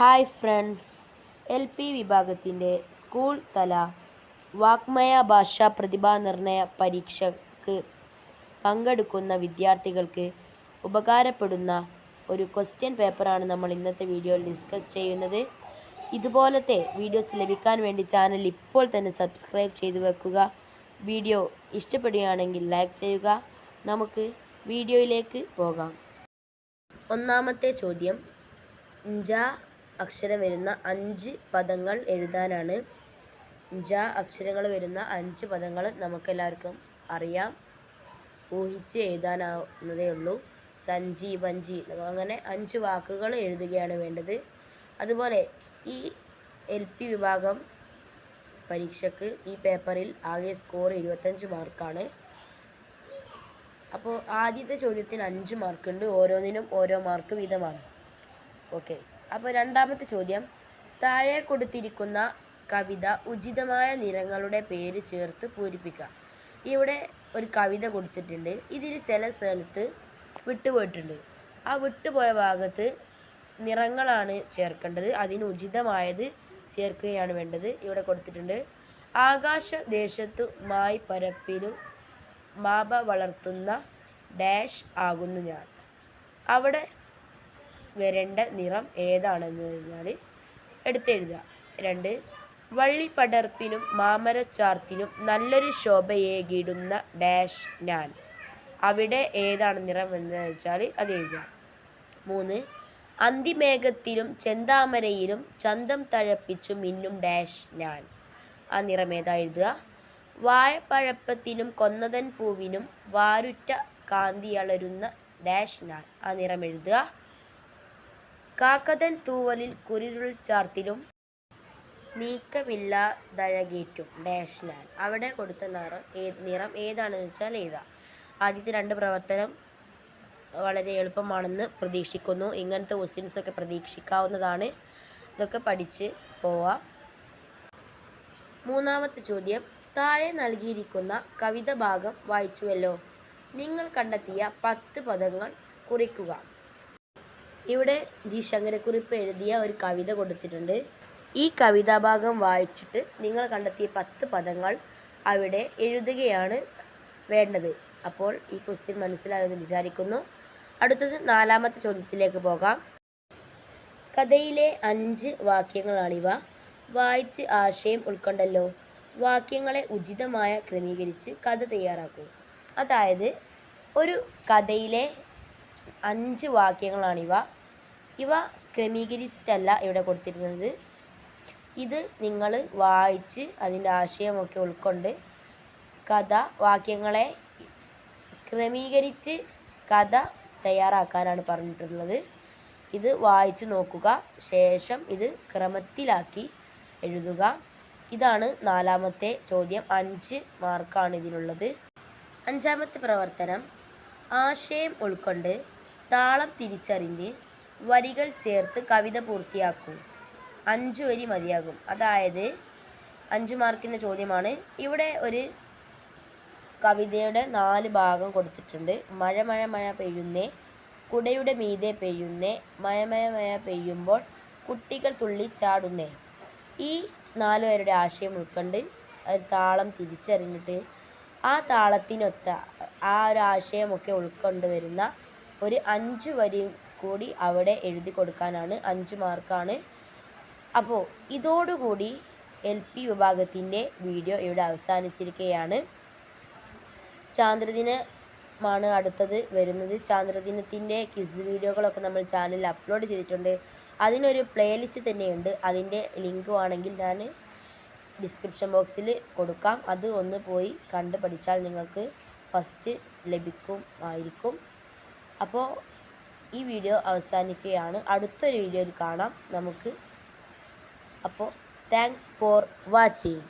Hi friends. L P വിഭാഗത്തിന്റെ school തല വാക്മയ ഭാഷാ പ്രതിഭാ നിർണയ പരീക്ഷക്ക് പങ്കെടുക്കുന്ന വിദ്യാർത്ഥികൾക്ക് ഉപകാരപ്പെടുന്ന ഒരു ക്വസ്റ്റ്യൻ പേപ്പറാണ് നമ്മൾ ഇന്നത്തെ വീഡിയോയിൽ ഡിസ്കസ് ചെയ്യുന്നത്. ഇതുപോലത്തെ വീഡിയോസ് ലഭിക്കാൻ വേണ്ടി ചാനൽ ഇപ്പോൾ തന്നെ സബ്സ്ക്രൈബ് ചെയ്തു വെക്കുക. വീഡിയോ ഇഷ്ടപ്പെടുകയാണെങ്കിൽ ലൈക്ക് ചെയ്യുക. നമുക്ക് വീഡിയോയിലേക്ക് പോകാം. ഒന്നാമത്തെ ചോദ്യം. ജ അക്ഷരം വരുന്ന അഞ്ച് പദങ്ങൾ എഴുതാനാണ്. ജ അക്ഷരങ്ങൾ വരുന്ന അഞ്ച് പദങ്ങൾ നമുക്കെല്ലാവർക്കും അറിയാം. ഊഹിച്ച് എഴുതാനാവുന്നതേ ഉള്ളൂ. സഞ്ചി വഞ്ചി അങ്ങനെ അഞ്ച് വാക്കുകൾ എഴുതുകയാണ് വേണ്ടത്. അതുപോലെ ഈ എൽ പി വിഭാഗം പരീക്ഷയ്ക്ക് ഈ പേപ്പറിൽ ആകെ സ്കോർ ഇരുപത്തഞ്ച് മാർക്കാണ്. അപ്പോൾ ആദ്യത്തെ ചോദ്യത്തിന് അഞ്ച് മാർക്കുണ്ട്. ഓരോന്നിനും ഓരോ മാർക്ക് വീതമാണ്. ഓക്കെ. അപ്പോൾ രണ്ടാമത്തെ ചോദ്യം. താഴെ കൊടുത്തിരിക്കുന്ന കവിത ഉചിതമായ നിറങ്ങളുടെ പേര് ചേർത്ത് പൂരിപ്പിക്കുക. ഇവിടെ ഒരു കവിത കൊടുത്തിട്ടുണ്ട്. ഇതിൽ ചില സ്ഥലത്ത് വിട്ടുപോയിട്ടുണ്ട്. ആ വിട്ടുപോയ ഭാഗത്ത് നിറങ്ങളാണ് ചേർക്കേണ്ടത്. അതിന് ഉചിതമായത് ചേർക്കുകയാണ് വേണ്ടത്. ഇവിടെ കൊടുത്തിട്ടുണ്ട്. ആകാശ ദേശത്തു മായി പരപ്പിലും മാപ വളർത്തുന്ന ഡാഷ് ആകുന്നു ഞാൻ. അവിടെ വരേണ്ട നിറം ഏതാണെന്ന് കഴിഞ്ഞാൽ എടുത്തെഴുതുക രണ്ട് വള്ളിപ്പടർപ്പിനും മാമരച്ചാർത്തിനും നല്ലൊരു ശോഭയേകിടുന്ന ഡാഷ് ഞാൻ. അവിടെ ഏതാണ് നിറം എന്ന് വെച്ചാൽ അത് എഴുതുക മൂന്ന് അന്തിമേഘത്തിലും ചെന്താമരയിലും ചന്തം തഴപ്പിച്ചു മിന്നും ഡാഷ് ഞാൻ. ആ നിറം ഏതാ എഴുതുക? വാഴപ്പഴപ്പത്തിനും കൊന്നതൻ പൂവിനും വാരുറ്റ കാന്തിയളരുന്ന ഡാഷ് ഞാൻ. ആ നിറം എഴുതുക. കാക്കതൻ തൂവലിൽ കുരിരുൾ ചാർത്തിലും നീക്കമില്ലാതഴകേറ്റും ഡാഷ് ഞാൻ അവിടെ കൊടുത്ത നിറം ഏ നിറം ഏതാണെന്ന് വെച്ചാൽ ഏതാ? ആദ്യത്തെ രണ്ട് പ്രവർത്തനം വളരെ എളുപ്പമാണെന്ന് പ്രതീക്ഷിക്കുന്നു. ഇങ്ങനത്തെ ക്വസ്റ്റ്യൻസ് ഒക്കെ പ്രതീക്ഷിക്കാവുന്നതാണ്. ഇതൊക്കെ പഠിച്ച് പോവാം. മൂന്നാമത്തെ ചോദ്യം. താഴെ നൽകിയിരിക്കുന്ന കവിത ഭാഗം വായിച്ചുവല്ലോ. നിങ്ങൾ കണ്ടെത്തിയ പത്ത് പദങ്ങൾ കുറിക്കുക. ഇവിടെ ജി ശങ്കരക്കുറിപ്പ് എഴുതിയ ഒരു കവിത കൊടുത്തിട്ടുണ്ട്. ഈ കവിതാഭാഗം വായിച്ചിട്ട് നിങ്ങൾ കണ്ടെത്തിയ പത്ത് പദങ്ങൾ അവിടെ എഴുതുകയാണ് വേണ്ടത്. അപ്പോൾ ഈ ക്വസ്റ്റ്യൻ മനസ്സിലായെന്ന് വിചാരിക്കുന്നു. അടുത്തത് നാലാമത്തെ ചോദ്യത്തിലേക്ക് പോകാം. കഥയിലെ അഞ്ച് വാക്യങ്ങളാണിവ. വായിച്ച് ആശയം ഉൾക്കൊണ്ടല്ലോ. വാക്യങ്ങളെ ഉചിതമായ ക്രമീകരിച്ച് കഥ തയ്യാറാക്കൂ. അതായത് ഒരു കഥയിലെ അഞ്ച് വാക്യങ്ങളാണിവ. ഇവ ക്രമീകരിച്ചിട്ടല്ല ഇവിടെ കൊടുത്തിരുന്നത് ഇത് നിങ്ങൾ വായിച്ച് അതിന്റെ ആശയമൊക്കെ ഉൾക്കൊണ്ട് കഥ വാക്യങ്ങളെ ക്രമീകരിച്ച് കഥ തയ്യാറാക്കാനാണ് പറഞ്ഞിട്ടുള്ളത്. ഇത് വായിച്ചു നോക്കുക ശേഷം ഇത് ക്രമത്തിലാക്കി എഴുതുക. ഇതാണ് നാലാമത്തെ ചോദ്യം. അഞ്ച് മാർക്കാണ് ഇതിനുള്ളത് അഞ്ചാമത്തെ പ്രവർത്തനം ആശയം ഉൾക്കൊണ്ട് താളം തിരിച്ചറിഞ്ഞ് വരികൾ ചേർത്ത് കവിത പൂർത്തിയാക്കൂ. അഞ്ച് വരി മതിയാകും. അതായത് അഞ്ച് മാർക്കിന്റെ ചോദ്യമാണ്. ഇവിടെ ഒരു കവിതയുടെ നാല് ഭാഗം കൊടുത്തിട്ടുണ്ട്. മഴ മഴ മഴ പെയ്യുന്നേ കുടയുടെ മീതെ പെയ്യുന്നേ മയമയ മയ പെയ്യുമ്പോൾ കുട്ടികൾ തുള്ളി ചാടുന്നേ. ഈ നാല് പേരുടെ ആശയം ഉൾക്കൊണ്ട് ഒരു താളം തിരിച്ചറിഞ്ഞിട്ട് ആ താളത്തിനൊത്ത ആ ഒരു ആശയമൊക്കെ ഉൾക്കൊണ്ട് വരുന്ന ഒരു അഞ്ച് വരി കൂടി അവിടെ എഴുതി കൊടുക്കാനാണ് അഞ്ച് മാർക്കാണ്. അപ്പോൾ ഇതോടുകൂടി എൽ പി വിഭാഗത്തിന്റെ വീഡിയോ ഇവിടെ അവസാനിച്ചിരിക്കുകയാണ്. ചാന്ദ്രദിനമാണ് അടുത്തത് വരുന്നത്. ചാന്ദ്രദിനത്തിന്റെ ക്വിസ് വീഡിയോകളൊക്കെ നമ്മൾ ചാനലിൽ അപ്ലോഡ് ചെയ്തിട്ടുണ്ട്. അതിനൊരു പ്ലേലിസ്റ്റ് തന്നെയുണ്ട്. അതിന്റെ ലിങ്ക് ആണെങ്കിൽ ഞാൻ ഡിസ്ക്രിപ്ഷൻ ബോക്സിൽ കൊടുക്കാം. അത് ഒന്ന് പോയി കണ്ട് പഠിച്ചാൽ നിങ്ങൾക്ക് ഫസ്റ്റ് ലഭിക്കും ആയിരിക്കും. അപ്പോൾ ഈ വീഡിയോ അവസാനിക്കുകയാണ്. അടുത്തൊരു വീഡിയോയിൽ കാണാം നമുക്ക്. അപ്പോൾ താങ്ക്സ് ഫോർ വാച്ചിങ്